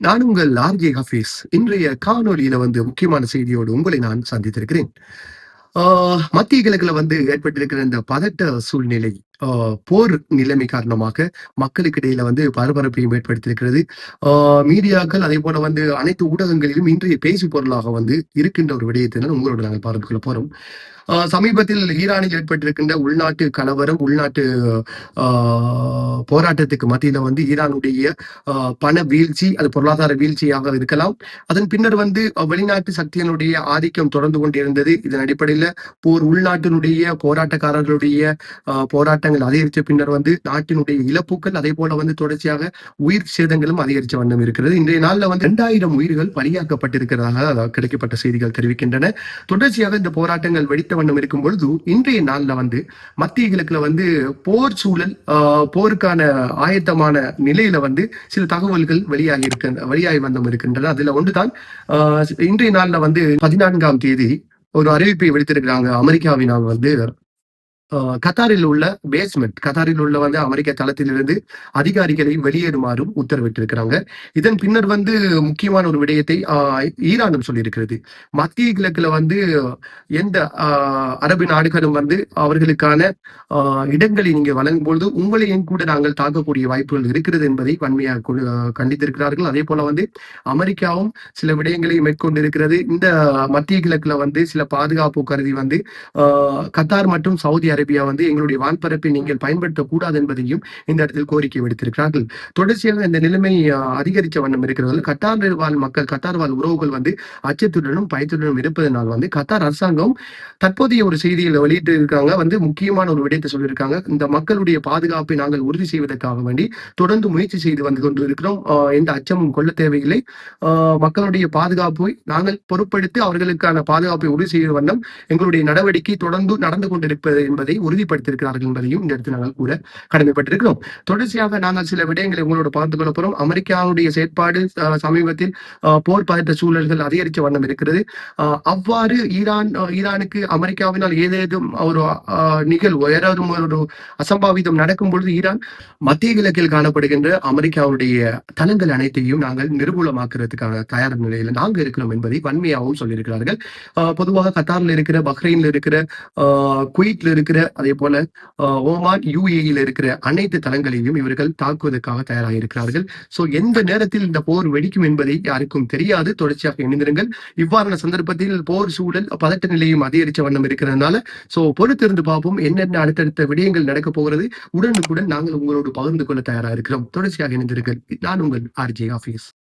நான் உங்கள் ஆர்ஜே ஹபீஸ் இன்றைய காணொலியில வந்து முக்கியமான செய்தியோடு உங்களை நான் சந்தித்திருக்கிறேன். ஆஹ் மத்திய கிழக்குல வந்து ஏற்பட்டிருக்கிற இந்த பதட்ட சூழ்நிலை போர் நிலைமை காரணமாக மக்களுக்கு இடையில வந்து பரபரப்பையும் ஏற்படுத்தியிருக்கிறது. மீடியாக்கள் அதே போல வந்து அனைத்து ஊடகங்களிலும் இன்றைய பேசு பொருளாக வந்து இருக்கின்ற ஒரு விடயத்தினால் உங்களோட நாங்கள் பார்த்து கொள்ள போறோம். சமீபத்தில் ஈரானில் ஏற்பட்டிருக்கின்ற உள்நாட்டு கலவரம் உள்நாட்டு ஆஹ் போராட்டத்துக்கு மத்தியில வந்து ஈரானுடைய பண வீழ்ச்சி அது பொருளாதார வீழ்ச்சியாக இருக்கலாம். அதன் பின்னர் வந்து வெளிநாட்டு சக்தியினுடைய ஆதிக்கம் தொடர்ந்து கொண்டிருந்தது. இதன் அடிப்படையில போர் உள்நாட்டினுடைய போராட்டக்காரர்களுடைய ஆஹ் போராட்டங்கள் அதிகரித்த பின்னர் வந்து நாட்டினுடைய இழப்புகள் அதே போல வந்து தொடர்ச்சியாக உயிர் சேதங்களும் அதிகரித்த வண்ணம் இருக்கிறது. இன்றைய நாளில் வந்து இரண்டாயிரம் உயிர்கள் பலியாக்கப்பட்டிருக்கிறதாக கிடைக்கப்பட்ட செய்திகள் தெரிவிக்கின்றன. தொடர்ச்சியாக இந்த போராட்டங்கள் வெடித்த வண்ணம் இருக்கும் பொழுது இன்றைய நாள்ல வந்து மத்திய கிழக்குல வந்து போர் சூழல் ஆஹ் போருக்கான ஆயத்தமான நிலையில வந்து சில தகவல்கள் வெளியாகி இருக்க வெளியாகி வந்தம் இருக்கின்றன. அதுல ஒன்றுதான் ஆஹ் இன்றைய நாள்ல வந்து பதினான்காம் தேதி ஒரு அறிவிப்பை விடுத்திருக்கிறாங்க. அமெரிக்காவினால் வந்து கத்தாரில் உள்ள பேஸ்மெண்ட் கத்தாரில் உள்ள வந்து அமெரிக்க தளத்திலிருந்து அதிகாரிகளை வெளியேறுமாறும் உத்தரவிட்டிருக்கிறாங்க. இதன் பின்னர் வந்து முக்கியமான ஒரு விடயத்தை ஆஹ் ஈரானும் சொல்லியிருக்கிறது. மத்திய கிழக்குல வந்து எந்த அரபு நாடுகளும் வந்து அவர்களுக்கான ஆஹ் இடங்களை நீங்க வழங்கும் பொழுது உங்களையும் கூட நாங்கள் தாக்கக்கூடிய வாய்ப்புகள் இருக்கிறது என்பதை வன்மையாக கண்டித்திருக்கிறார்கள். அதே போல வந்து அமெரிக்காவும் சில விடயங்களை மேற்கொண்டிருக்கிறது. இந்த மத்திய கிழக்குல வந்து சில பாதுகாப்பு கருதி வந்து ஆஹ் கத்தார் மற்றும் சவுதி அரேபியா அரேபியா வந்து எங்களுடைய வான்பரப்பை நீங்கள் பயன்படுத்தக்கூடாது என்பதையும் இந்த இடத்தில் கோரிக்கை விடுத்திருக்கிறார்கள். தொடர்ச்சியாக இந்த நிலைமை அதிகரித்த வண்ணம் இருக்கிறது கத்தார் வாழ் மக்கள் கத்தார் வாழ் உறவுகள் வந்து அச்சத்துடனும் பயத்துடனும் இருப்பதனால் வந்து கத்தார் அரசாங்கம் தற்போதைய ஒரு செய்தியில் வெளியிட்டு இருக்காங்க வந்து முக்கியமான ஒரு விடயத்தை சொல்லியிருக்காங்க. இந்த மக்களுடைய பாதுகாப்பை நாங்கள் உறுதி செய்வதற்காக வேண்டி தொடர்ந்து முயற்சி செய்து வந்து கொண்டிருக்கிறோம். எந்த அச்சமும் கொள்ள தேவையில்லை. மக்களுடைய பாதுகாப்பை நாங்கள் பொறுப்படுத்தி அவர்களுக்கான பாதுகாப்பை உறுதி செய்யும் வண்ணம் எங்களுடைய நடவடிக்கை தொடர்ந்து நடந்து கொண்டிருப்பது என்பதை என்பதை உறுதிப்படுத்தியிருக்கிறார்கள் என்பதையும் இந்த இடத்தில் நாங்கள் கூட கடமைப்பட்டிருக்கிறோம். தொடர்ச்சியாக நாங்கள் சில விடயங்களை உங்களோட பார்த்து கொள்ள போறோம். அமெரிக்காவுடைய செயற்பாடு சமீபத்தில் போர் பதற்ற சூழல்கள் அதிகரித்த வண்ணம் இருக்கிறது. அவ்வாறு ஈரான் ஈரானுக்கு அமெரிக்காவினால் ஏதேதும் ஒரு நிகழ்வு ஏதாவது ஒரு அசம்பாவிதம் நடக்கும் பொழுது ஈரான் மத்திய கிழக்கில் காணப்படுகின்ற அமெரிக்காவுடைய தளங்கள் அனைத்தையும் நாங்கள் நிர்மூலமாக்குறதுக்கான தயார் நிலையில் நாங்கள் இருக்கிறோம் என்பதை வன்மையாகவும் சொல்லியிருக்கிறார்கள். பொதுவாக கத்தாரில் இருக்கிற பஹ்ரைன்ல இருக்கிற ஆஹ் குவைட்ல இருக்கிற அதே போல ஓமான் யூஏஇல இருக்கிற அனைத்து தளங்களையும் இவர்கள் தாக்குவதற்காக தயாராக இருக்கிறார்கள் சோ எந்த நேரத்தில் இந்த போர் வெடிக்கும் என்பதை யாருக்கும் தெரியாது. தொடர்ச்சியாக இணைந்திருங்கள். இவ்வாறான சந்தர்ப்பத்தில் போர் சூழல் பதட்ட நிலையும் அதிகரிச்ச வண்ணம் இருக்கிறதுனால சோ பொறுத்திருந்து பார்ப்போம். என்னென்ன அடுத்தடுத்த விடயங்கள் நடக்க போகிறது. உடனுக்குடன் நாங்கள் உங்களோடு பகிர்ந்து கொள்ள தயாராக இருக்கிறோம். தொடர்ச்சியாக இணைந்திருங்கள். நான் உங்கள் ஆர்ஜே ஆபீஸ்